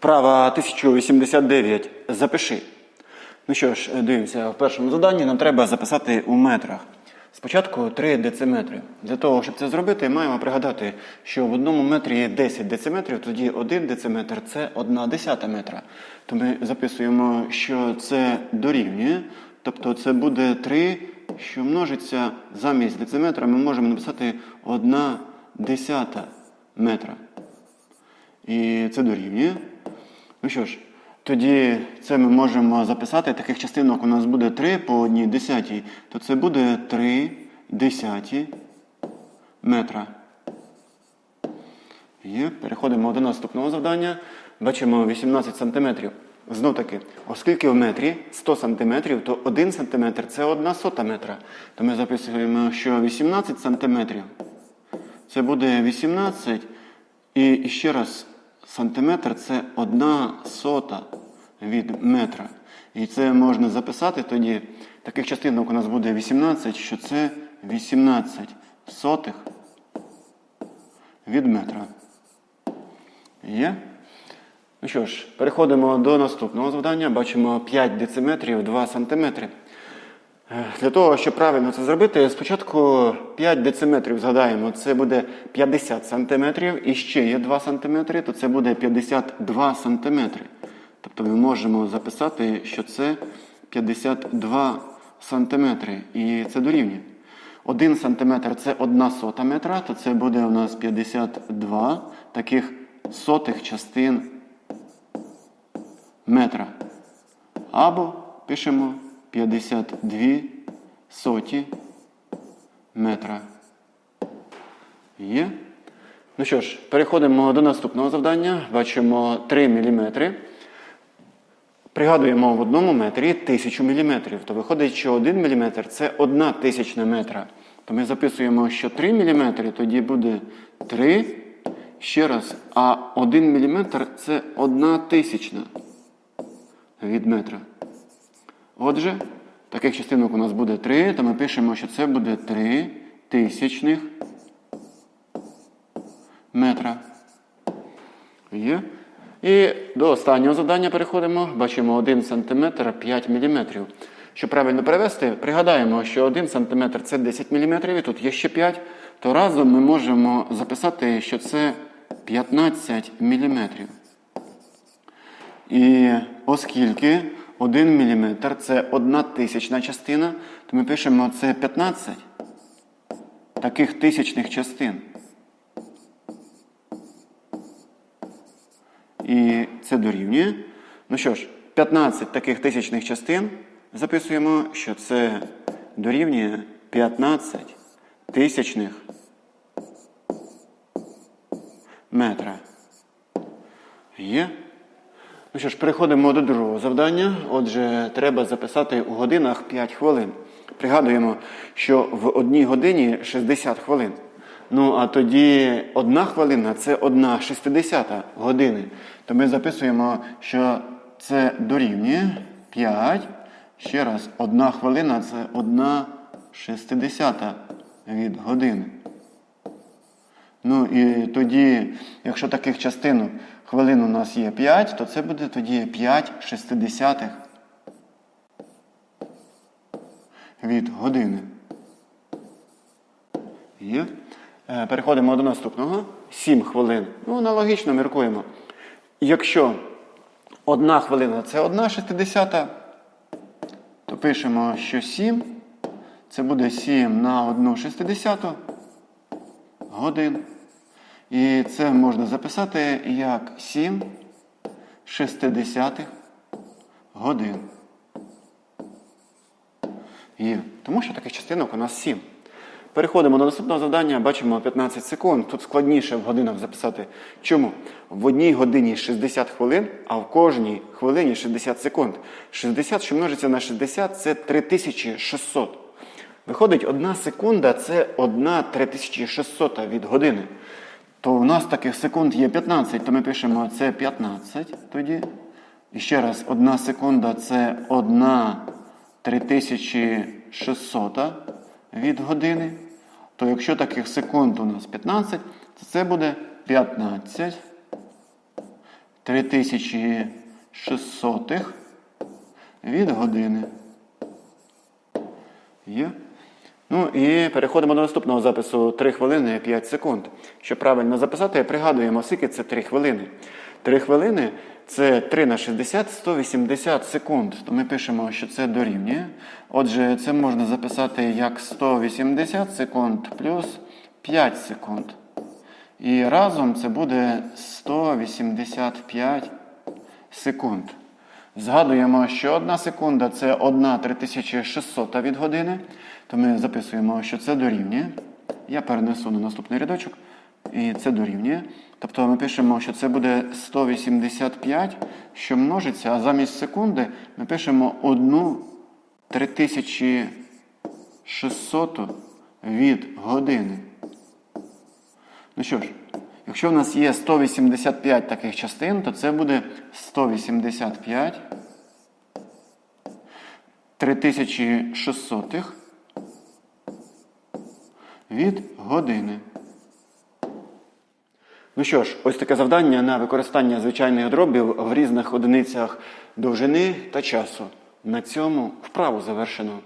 Вправа 1089. Запиши. Ну що ж, дивимося, в першому заданні нам треба записати у метрах. Спочатку 3 дециметри. Для того, щоб це зробити, маємо пригадати, що в одному метрі є 10 дециметрів, тоді 1 дециметр це 1 десята метра. То ми записуємо, що це дорівнює, тобто це буде 3, що множиться замість дециметра, ми можемо написати 1 десята метра. І це дорівнює. Що ж, тоді це ми можемо записати. Таких частинок у нас буде 3 по одній десятій, то це буде 3 десяті метра. Є. Переходимо до наступного завдання. Бачимо 18 сантиметрів. Знов таки, оскільки в метрі 100 сантиметрів, то 1 сантиметр це 1 сота метра. То ми записуємо, що 18 сантиметрів це буде 18. І ще раз, сантиметр це одна сота від метра. І це можна записати тоді. Таких частинок у нас буде 18, що це 18 сотих від метра. Є? Ну що ж, переходимо до наступного завдання. Бачимо 5 дециметрів 2 сантиметри. Для того, щоб правильно це зробити, спочатку 5 дециметрів згадаємо, це буде 50 сантиметрів, і ще є 2 сантиметри, то це буде 52 сантиметри. Тобто ми можемо записати, що це 52 сантиметри, і це дорівнює. 1 сантиметр це 1 сота метра, то це буде у нас 52 таких сотих частин метра. Або пишемо 52 соті метра. Є. Ну що ж, переходимо до наступного завдання. Бачимо 3 мм. Пригадуємо в одному метрі 1000 мм. То виходить, що 1 мм це 1 тисячна метра. То ми записуємо, що 3 мм тоді буде 3. Ще раз, а 1 мм це 1 тисячна від метра. Отже, таких частинок у нас буде 3, то ми пишемо, що це буде 3 тисячних метра. Є. І до останнього завдання переходимо. Бачимо 1 см 5 мм. Щоб правильно перевести, пригадаємо, що 1 см це 10 мм, і тут є ще 5, то разом ми можемо записати, що це 15 мм. І оскільки 1 мм це 1 тисячна частина, то ми пишемо це 15 таких тисячних частин. І це дорівнює. Ну що ж, 15 таких тисячних частин записуємо, що це дорівнює 15 тисячних метра. Є. Ну що ж, переходимо до другого завдання. Отже, треба записати у годинах 5 хвилин. Пригадуємо, що в одній годині 60 хвилин. Ну, а тоді одна хвилина це одна шестидесята години. То ми записуємо, що це дорівнює 5. Ще раз, одна хвилина це одна шестидесята від години. Ну і тоді, якщо таких частинок хвилин у нас є 5, то це буде тоді 5 шестидесятих від години. Є. Е, Переходимо до наступного. 7 хвилин. Ну, аналогічно міркуємо. Якщо одна хвилина це одна шестидесята, то пишемо, що 7 це буде 7 на 1 шестидесяту годин. І це можна записати як 7 шестидесятих годин. Є. Тому що таких частинок у нас 7. Переходимо до наступного завдання, бачимо 15 секунд. Тут складніше в годинах записати. Чому? В одній годині 60 хвилин, а в кожній хвилині 60 секунд. 60, що множиться на 60, це 3600. Виходить, одна секунда це одна 3600 від години. То у нас таких секунд є 15, то ми пишемо це 15 тоді. І ще раз, одна секунда це одна 3600 від години. То якщо таких секунд у нас 15, то це буде 15 3600 від години. Є. Ну і переходимо до наступного запису 3 хвилини 5 секунд. Щоб правильно записати, пригадуємо, скільки це 3 хвилини. 3 хвилини це 3 на 60, 180 секунд. То ми пишемо, що це дорівнює. Отже, це можна записати як 180 секунд плюс 5 секунд. І разом це буде 185 секунд. Згадуємо, що одна секунда це 1 3600 від години. То ми записуємо, що це дорівнює. Я перенесу на наступний рядочок. І це дорівнює. Тобто ми пишемо, що це буде 185, що множиться, а замість секунди ми пишемо 1 3600 від години. Ну що ж, якщо в нас є 185 таких частин, то це буде 185 3600 від години. Ну що ж, ось таке завдання на використання звичайних дробів в різних одиницях довжини та часу. На цьому вправу завершено.